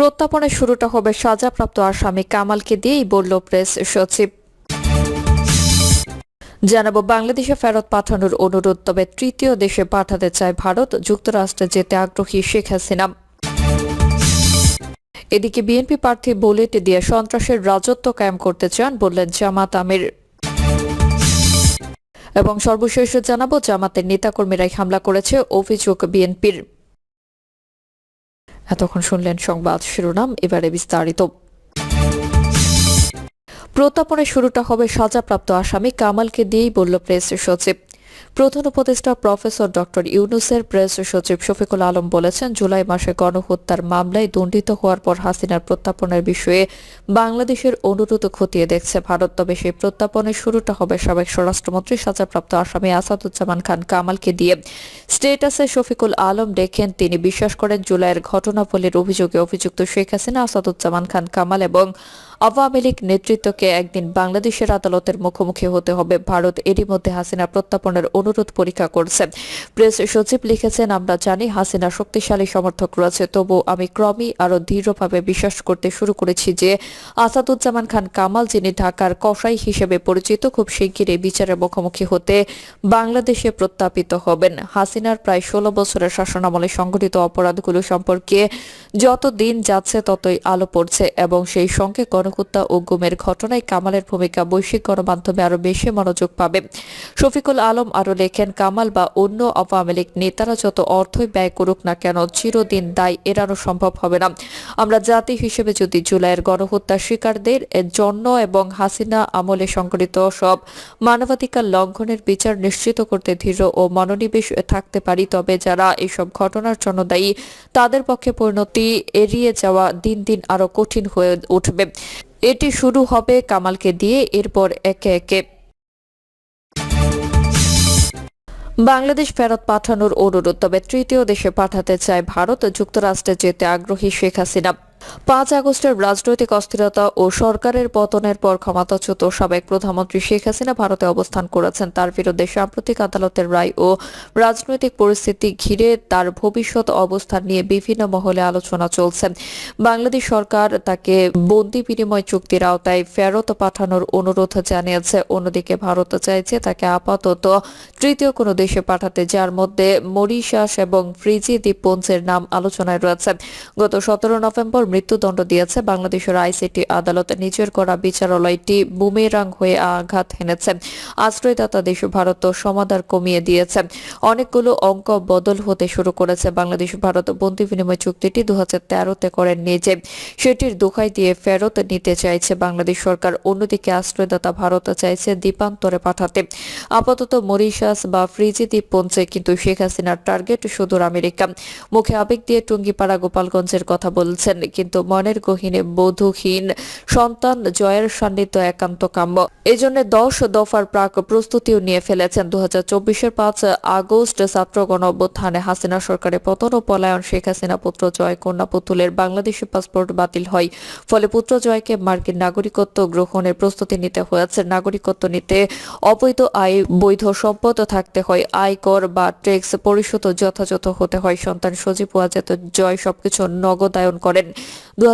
প্রত্যাপনের শুরুটা হবে সাজাপ্রাপ্ত আসামি কামালকে দিয়েই বলল প্রেস সচিব। জানাব, বাংলাদেশে ফেরত পাঠানোর অনুরোধ, তবে তৃতীয় দেশে পাঠাতে চায় ভারত, যুক্তরাষ্ট্রে যেতে আগ্রহী শেখ হাসিনা। এদিকে বিএনপি প্রার্থী বুলেট দিয়ে সন্ত্রাসের রাজত্ব কায়েম করতে চান বললেন জামাত আমির। এবং সর্বশেষ জানাব, জামাতের নেতাকর্মীরাই হামলা করেছে, অভিযোগ বিএনপির। এতক্ষণ শুনলেন সংবাদ শিরোনাম, এবারে বিস্তারিত। প্রত্যাপনের শুরুটা হবে সাজাপ্রাপ্ত আসামি কামালকে দিয়েই বলল প্রেস সচিব। প্রধান উপদেষ্টা প্রফেসর ডক্টর ইউনুসের প্রেস সচিব শফিকুল আলম বলেছেন, জুলাই মাসে গণহত্যার মামলায় দণ্ডিত হওয়ার পর হাসিনার প্রত্যাপনের বিষয়ে বাংলাদেশের অনুরোধ খতিয়ে দেখছে ভারত। তবে সেই প্রত্যাপনের শুরুটা হবে সাবেক স্বরাষ্ট্রমন্ত্রী সাজাপ্রাপ্ত আসামি আসাদুজ্জামান খান কামালকে দিয়ে। স্টেটাসে শফিকুল আলম দেখেন, তিনি বিশ্বাস করেন, জুলাইয়ের ঘটনাবলীর অভিযোগে অভিযুক্ত শেখ হাসিনা, আসাদুজ্জামান খান কামাল এবং আওয়ামী লীগ নেতৃত্বকে একদিন বাংলাদেশের আদালতের মুখোমুখি হতে হবে। ভারত এরই মধ্যে হাসিনা প্রত্যাপনের অনুরোধ পরীক্ষা করছে। প্রেস সচিব লিখেছেন, আমরা জানি হাসিনা শক্তিশালী সমর্থক রয়েছে, তবু আমি ক্রমেই আরও দৃঢ়ভাবে বিশ্বাস করতে শুরু করেছি যে আসাদুজ্জামান খান কামাল, যিনি ঢাকার কসাই হিসেবে পরিচিত, খুব শিগগিরই বিচারের মুখোমুখি হতে বাংলাদেশে প্রত্যাপিত হবেন। হাসিনার প্রায় ষোলো বছরের শাসনামলে সংঘটিত অপরাধগুলো সম্পর্কে যত দিন যাচ্ছে, ততই আলো পড়ছে এবং সেই সঙ্গে গণহত্যা ও গুমের ঘটনায় কামালের ভূমিকা বৈশ্বিক গণমাধ্যমে আরও বেশি মনোযোগ পাবে। শফিকুল আলম আরও লেখেন, কামাল বা অন্য আওয়ামী লীগ নেতারা যত অর্থই ব্যয় করুক না কেন চিরদিন দায় এড়ানো সম্ভব হবে না। আমরা জাতি হিসেবে যদি জুলাইয়ের গণহত্যা শিকারদের জন্য এবং হাসিনা আমলে সংঘটিত সব মানবাধিকার লঙ্ঘনের বিচার নিশ্চিত করতে দৃঢ় ও মনোনিবেশ থাকতে পারি, তবে যারা এসব ঘটনার জন্য দায়ী, তাদের পক্ষে পরিণতি এড়িয়ে যাওয়া দিন দিন আরও কঠিন হয়ে উঠবে। এটি শুরু হবে কামালকে দিয়ে, এরপর একে একে। বাংলাদেশ ফেরত পাঠানোর অনুরোধ, তবে তৃতীয় দেশে পাঠাতে চায় ভারত, যুক্তরাষ্ট্রে যেতে আগ্রহী শেখ হাসিনা। পাঁচ আগস্টের রাজনৈতিক অস্থিরতা ও সরকারের পতনের পর ক্ষমতাচ্যুত সাবেক প্রধানমন্ত্রী শেখ হাসিনা ভারতে অবস্থান করেছেন। তার বিরুদ্ধে সাম্প্রতিক আদালতের রায় ও রাজনৈতিক পরিস্থিতি ঘিরে তার ভবিষ্যৎ অবস্থান নিয়ে বিভিন্ন মহলে আলোচনা চলছে। বাংলাদেশ সরকার তাকে বন্দি বিনিময় চুক্তির আওতায় ফেরত পাঠানোর অনুরোধ জানিয়েছে। অন্যদিকে ভারত চাইছে তাকে আপাতত তৃতীয় কোনো দেশে পাঠাতে, যার মধ্যে মরিশাস এবং ফ্রিজি দ্বীপপুঞ্জের নাম আলোচনায় রয়েছে। গত সতেরো নভেম্বর মৃত্যুদণ্ড দিয়েছে। বাংলাদেশের আইসিটি আদালত নিজের করা বিচারালয়টি বুমেরাং হয়ে আঘাত হেনেছে। আশ্রয়দাতা দেশ ভারত সমাধার কমিয়ে দিয়েছে। অনেকগুলো অঙ্ক বদল হতে শুরু করেছে। বাংলাদেশ ভারত বন্দি বিনিময় চুক্তিটি দু তেরোতে করেন নিজে। সেটির দোহাই দিয়ে ফেরত নিতে চাইছে বাংলাদেশ সরকার। অন্যদিকে আশ্রয়দাতা ভারত চাইছে দ্বীপান্তরে পাঠাতে। আপাতত মরিশাস বা ফ্রিজি দ্বীপ দ্বীপপুঞ্জে কিন্তু শেখ হাসিনার টার্গেট সুদূর আমেরিকা। মুখে আবেগ দিয়ে টুঙ্গিপাড়া গোপালগঞ্জের কথা বলছেন কিন্তু মনের গহীনে বধূহীন সন্তান জয়ের সান্নিধ্য একান্ত কাম্য। এজন্য দশ দফার প্রাক প্রস্তুতিও নিয়ে ফেলেছেন দু হাজার চব্বিশের পাঁচ আগস্ট ছাত্র গণ অভ্যুত্থানে হাসিনা সরকারের পতন ও পলায়ন, শেখ হাসিনা পুত্র জয়, কন্যা পুতুলের বাংলাদেশি পাসপোর্ট বাতিল হয়। ফলে পুত্র জয়কে মার্কিন নাগরিকত্ব গ্রহণের প্রস্তুতি নিতে হয়েছে। নাগরিকত্ব নিতে অবৈধ আয়, বৈধ সম্পদ থাকতে হয়। আয়কর বা ট্যাক্স পরিশোধ যথাযথ হতে হয়। সন্তান সজীব ওয়াজেদ জয় সবকিছু নগদায়ন করেন। দু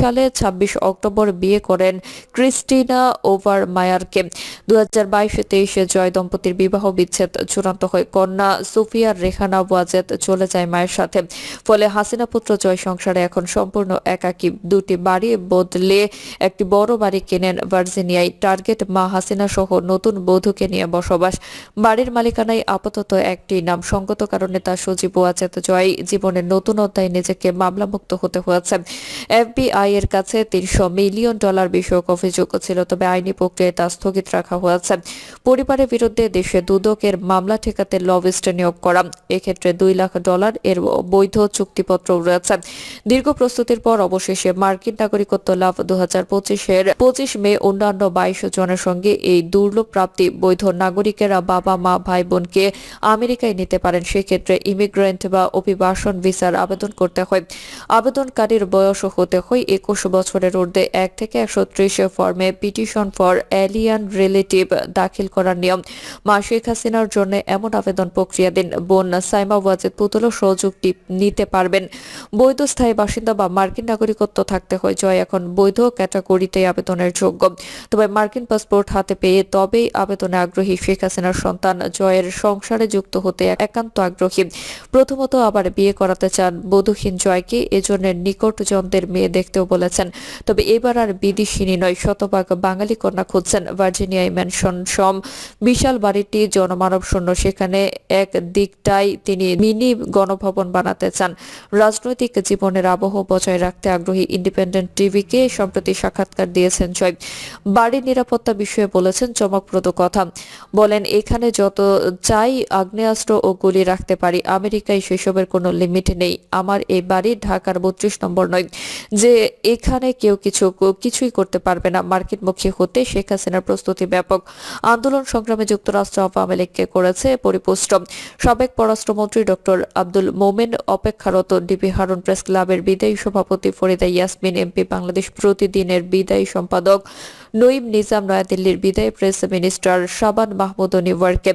সালে ২৬ অক্টোবর বিয়ে করেন ক্রিস্টিনা ওভার মায়ারকে দু হাজার বাইশে তেইশে জয় দম্পতির বিবাহ বিচ্ছেদ চূড়ান্ত হয়। কন্যা সুফিয়া রেহানা ওয়াজেদ চলে যায় মায়ের সাথে। ফলে হাসিনা পুত্র জয় সংসারে এখন সম্পূর্ণ একাকী। দুটি বাড়ি বদলে একটি বড় বাড়ি কেনেন ভার্জিনিয়ায়। টার্গেট মা হাসিনা সহ নতুন বধূকে নিয়ে বসবাস। বাড়ির মালিকানায় আপাতত একটি নাম। সঙ্গত কারণে তার সজীব ওয়াজেদ জয় জীবনের নতুন অধ্যায় নিজেকে মামলামুক্ত হতে হয়েছে। এফবিআই এর কাছে তিনশো মিলিয়ন ডলার বিষয়ক অভিযোগ ছিল, তবে আইনি প্রক্রিয়ায় তা স্থগিত রাখা হয়েছে। পরিবারের বিরুদ্ধে দেশে দুদকের মামলা ঠেকাতে লবিস্ট নিয়োগ করা। এক্ষেত্রে দুই লাখ ডলার এর বৈধ চুক্তিপত্র রয়েছে। দীর্ঘ প্রস্তুতির পর অবশেষে মার্কিন নাগরিকত্ব লাভ দু হাজার পঁচিশের পঁচিশ মে অন্যান্য বাইশ জনের সঙ্গে এই দুর্লভ প্রাপ্তি বৈধ নাগরিকেরা বাবা, মা ভাই বোনকে আমেরিকায় নিতে পারেন। সেক্ষেত্রে ইমিগ্রেন্ট বা অভিবাসন ভিসার আবেদন করতে হয়। আবেদনকারীর বয়স হতে হয় একুশ বছরের ঊর্ধ্বে এক থেকে একশো ত্রিশ ফর্মে পিটিশন ফর এলিয়ান রিলেটিভ দাখিল করার নিয়ম। মা শেখ হাসিনার জন্য এমন আবেদন প্রক্রিয়া দিন। বোন সাইমা ওয়াজেদ পুতুলও সহযোগটি নিতে পারবেন। বৈধ স্থায়ী বাসিন্দা বা মার্কিন নাগরিকত্ব থাকতে হয় জয় এখন বৈধ ক্যাটাগরিতে আবেদনের যোগ্য। তবে মার্কিন পাসপোর্ট হাতে পেয়ে তবেই আবেদনে আগ্রহী শেখ হাসিনার সন্তান জয়ের সংসারে যুক্ত হতে একান্ত আগ্রহী। প্রথমত আবার বিয়ে করাতে চান বধূহীন জয়কে, এজন্য নিকটজনদের মেয়ে দেখতেও বলেছেন। তবে এবার আর বিদেশিনী নয়, শতভাগ বাঙালি কন্যা খুঁজছেন ভার্জিনিয়ায় ম্যানশন সম। বিশাল বাড়িটি জনমানব শূন্য সেখানে এক দিকটাই তিনি মিনি গণভবন বানাতে চান। রাজনৈতিক জীবনের আবহ বজায় রাখতে আগ্রহী ইন্ডিপেন্ডেন্ট টিভিকে সম্প্রতি সাক্ষাৎকার দিয়েছেন জয় বাড়ির নিরাপত্তা বিষয়ে বলেছেন চমকপ্রদ কথা। বলেন, এখানে যত চাই আগ্নেয়াস্ত্র ও গুলি রাখতে পারি, আমেরিকায় সেসবের কোনো লিমিট নেই। আমার এই বাড়ি ঢাকার বত্রিশ নম্বর নয়। যে এখানে কেউ কিছু কিছুই করতে পারবে না। মার্কিনমুখী হতে শেখ হাসিনার প্রস্তুতি ব্যাপক। আন্দোলন সংগ্রামে যুক্তরাষ্ট্র আওয়ামী লীগকে করেছে পরিপুষ্ট। সাবেক পররাষ্ট্রমন্ত্রী ডক্টর আব্দুল মোমেন, অপেক্ষারত ডিবি হারুন প্রেস ক্লাবের বিদায়ী সভাপতি ফরিদা ইয়াসমিন, এমপি বাংলাদেশ প্রতিদিনের বিদায়ী সম্পাদক নঈম নিজাম নয়াদিল্লির বিদায়ী প্রেস মিনিস্টার শাবান মাহমুদ নিউইয়র্কে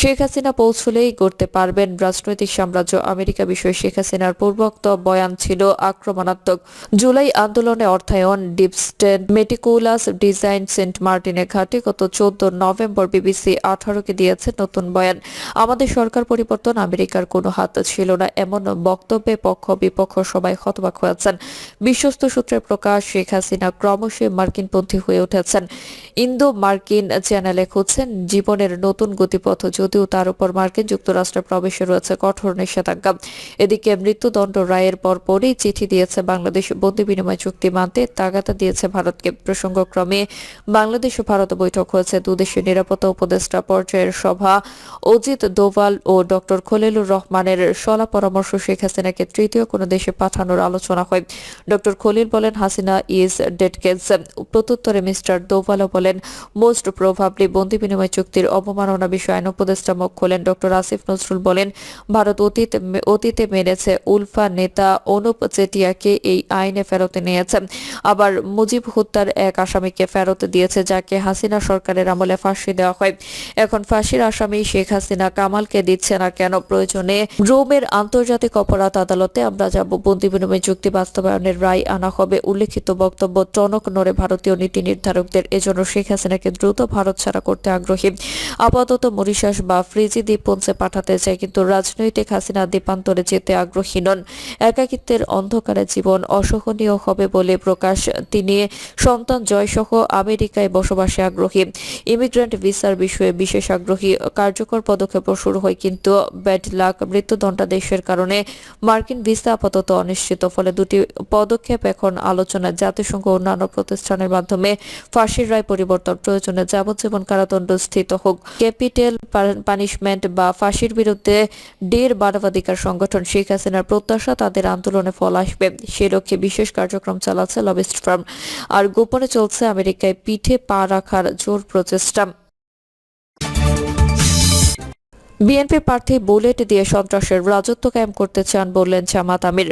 শেখ হাসিনা পৌঁছলেই গড়তে পারবেন রাজনৈতিক সাম্রাজ্য। আমেরিকা বিষয়ে শেখ হাসিনার পূর্বোক্ত বয়ান ছিল আক্রমণাত্মক। জুলাই আন্দোলনে অর্থায়ন ডিপস্টেন মেটিকুলাস ডিজাইন সেন্ট মার্টিনের ঘাটে গত চোদ্দ নভেম্বর বিবিসি আঠারোকে দিয়েছে নতুন বয়ান। আমাদের সরকার পরিবর্তন আমেরিকার কোনো হাত ছিল না, এমন বক্তব্যে পক্ষ বিপক্ষ সবাই হতবাক হয়েছেন। বিশ্বস্ত সূত্রে প্রকাশ, শেখ হাসিনা ক্রমশই মার্কিনপন্থী হয়ে উঠেছেন। ইন্দো মার্কিন চ্যানেলে খুঁজছেন, জীবনের নতুন গতিপথ যদিও তার উপর মার্কিন যুক্তরাষ্ট্রে প্রবেশে রয়েছে কঠোর নিষেধাজ্ঞা। এদিকে মৃত্যুদণ্ড রায়ের পরপরই চিঠি দিয়েছে বাংলাদেশ বন্দি বিনিময় চুক্তি মানতে, তাগাদা দিয়েছে ভারতকে। প্রসঙ্গক্রমে, বাংলাদেশ ও ভারত বৈঠক হয়েছে। দুদেশের নিরাপত্তা উপদেষ্টা পর্যায়ের সভা, অজিত দোভাল ও ডক্টর খলিলুর রহমানের সলা পরামর্শ শেখ হাসিনাকে তৃতীয় কোনো দেশে পাঠানোর আলোচনা হয়। ডক্টর খলিল বলেন, হাসিনা ইজ ডেড কেস। প্রত্যুত্তরে মিস্টার দোভালও বলেন, মোস্ট প্রভাবলি বন্দি বিনিময় চুক্তির অবমাননা বিষয়ে উপদেষ্টা মুখ খোলেন ডক্টর আসিফ নজরুল বলেন, ভারত অতীত অতীতে মেনেছে উলফা নেতা অনুপ চেটিয়াকে এই আইনে ফেরত নিয়েছে। আবার মুজিব হত্যার এক আসামিকে ফেরত দিয়েছে, যাকে হাসিনা সরকারের আমলে ফাঁসি দেওয়া হয়। এখন ফাঁসির আসামি শেখ হাসিনা কামালকে দিচ্ছে না কেন? প্রয়োজনে রোমের আন্তর্জাতিক অপরাধ আদালতে আমরা যাব। বন্দি বিনিময় চুক্তি বাস্তবায়নের রায় আনা হবে। উল্লেখিত বক্তব্য, টনক নড়ে ভারতীয় নীতি নির্ধারকদের এজন্য শেখ হাসিনাকে দ্রুত ভারত ছাড়া করতে আগ্রহী। আপাতত মরিশাস বা ফ্রিজি দ্বীপপুঞ্জে পাঠাতে চায়, কিন্তু রাজনৈতিক হাসিনা দ্বীপান্তরে যেতে আগ্রহী নন। একাকিত্বের অন্ধকারে জীবন অসহনীয় হবে বলে প্রকাশ। তিনি সন্তান জয়সহ আমেরিকায় বসবাসে আগ্রহী। ইমিগ্রেন্ট ভিসার বিষয়ে বিশেষ আগ্রহী। কার্যকর পদক্ষেপ শুরু হয়, কিন্তু ব্যাড লাক মৃত্যুদণ্ডাদেশের কারণে মার্কিন ভিসা আপাতত অনিশ্চিত, ফলে দুটি পদক্ষেপ এখন আলোচনা জাতিসংঘ অন্যান্য প্রতিষ্ঠানের মাধ্যমে ফাঁসির রায় পরিবর্তন, প্রয়োজনে যাবজ্জীবন কারাদণ্ড স্থিত হোক। ক্যাপিটাল পানিশমেন্ট বা ফাঁসির বিরুদ্ধে ডের মানবাধিকার সংগঠন শেখ হাসিনার প্রত্যাশা, তাদের আন্দোলনে ফল আসবে। সে লক্ষ্যে বিশেষ কার্যক্রম চালাচ্ছে লবিস্ট ফার্ম। আর গোপনে চলছে আমেরিকায় পিঠে পা রাখার জোর প্রচেষ্টা। বিএনপি প্রার্থী বুলেট দিয়ে সন্ত্রাসের রাজত্ব কায়েম করতে চান বললেন জামাত আমির।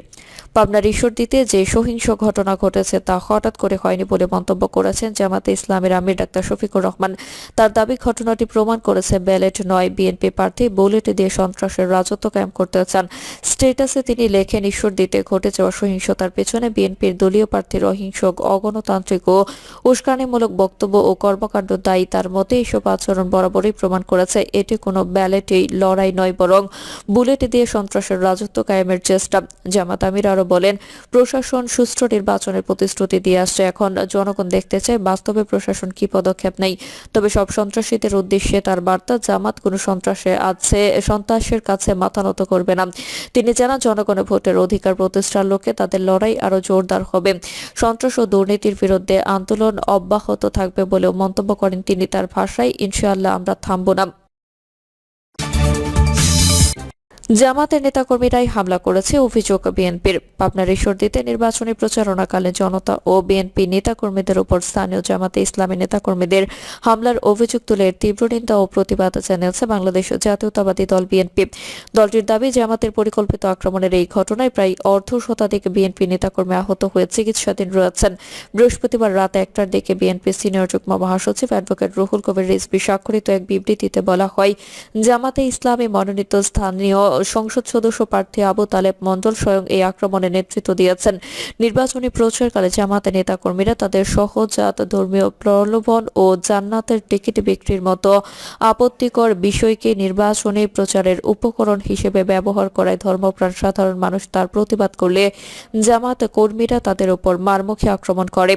পাবনার ঈশ্বরদীতে যে সহিংস ঘটনা ঘটেছে তা হঠাৎ করে হয়নি বলে মন্তব্য করেছেন জামাতে ইসলামের আমির ডাক্তার শফিকুর রহমান। তার দাবি, ঘটনাটি প্রমাণ করেছে ব্যালেট নয় বিএনপি প্রার্থী বুলেট দিয়ে সন্ত্রাসের রাজত্ব কায়েম করতে চান। স্টেটাসে তিনি লেখেন, ঈশ্বরদীতে ঘটে যাওয়া সহিংসতার পেছনে বিএনপির দলীয় প্রার্থীর অহিংস অগণতান্ত্রিক ও উস্কানিমূলক বক্তব্য ও কর্মকাণ্ড দায়ী তার মতে এসব আচরণ বরাবরই প্রমাণ করেছে। এটি কোনো ব্যালেটেই লড়াই নয় বরং বুলেট দিয়ে সন্ত্রাসের রাজত্ব কায়েমের চেষ্টা। জামাত আমির আরও বলেন, প্রশাসন সুষ্ঠু নির্বাচনের প্রতিশ্রুতি দিয়ে আসছে। এখন জনগণ দেখতে চায় বাস্তবে প্রশাসন কি পদক্ষেপ নেই। তবে সব সন্ত্রাসীদের উদ্দেশ্যে তার বার্তা, জামাত কোনো সন্ত্রাসে আছে, সন্ত্রাসের কাছে মাথা নত করবে না। তিনি জানান জনগণের ভোটের অধিকার প্রতিষ্ঠার লক্ষ্যে তাদের লড়াই আরও জোরদার হবে। সন্ত্রাস ও দুর্নীতির বিরুদ্ধে আন্দোলন অব্যাহত থাকবে বলেও মন্তব্য করেন তিনি। তার ভাষায়, ইনশাআল্লাহ আমরা থামব না। জামাতের নেতাকর্মীরাই হামলা করেছে অভিযোগ বিএনপির। পাবনার ঈশ্বরদীতে নির্বাচনী প্রচারণাকালে জনতা ও বিএনপি নেতাকর্মীদের উপর স্থানীয় জামাতে ইসলামী নেতাকর্মীদের হামলার অভিযোগ তুলে তীব্র নিন্দা ও প্রতিবাদ জানিয়েছে বাংলাদেশ জাতীয়তাবাদী দল বিএনপি। দলটির দাবি, জামাতের পরিকল্পিত আক্রমণের এই ঘটনায় প্রায় অর্ধ শতাধিক বিএনপি নেতাকর্মী আহত হয়ে চিকিৎসাধীন রয়েছেন। বৃহস্পতিবার রাত একটার দিকে বিএনপি সিনিয়র যুগ্ম মহাসচিব অ্যাডভোকেট রুহুল কবির রিজভি স্বাক্ষরিত এক বিবৃতিতে বলা হয়, জামাতে ইসলামী মনোনীত স্থানীয় সংসদ সদস্য প্রার্থী আবু তালেব মণ্ডল স্বয়ং এই আক্রমণে নেতৃত্ব দিয়েছেন। নির্বাচনী প্রচারকালে জামাতে নেতাকর্মীরা তাদের সহজাত ধর্মীয় প্রলোভন ও জান্নাতের টিকিট বিক্রির মতো আপত্তিকর বিষয়কে নির্বাচনী প্রচারের উপকরণ হিসেবে ব্যবহার করায় ধর্মপ্রাণ সাধারণ মানুষ তার প্রতিবাদ করলে জামাত কর্মীরা তাদের উপর মারমুখী আক্রমণ করে।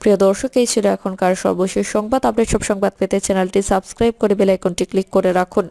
প্রিয় দর্শক, এই ছিল এখনকার সর্বশেষ সংবাদ। আপডেট সব সংবাদ পেতে চ্যানেলটি সাবস্ক্রাইব করে বেল আইকনটি ক্লিক করে রাখুন।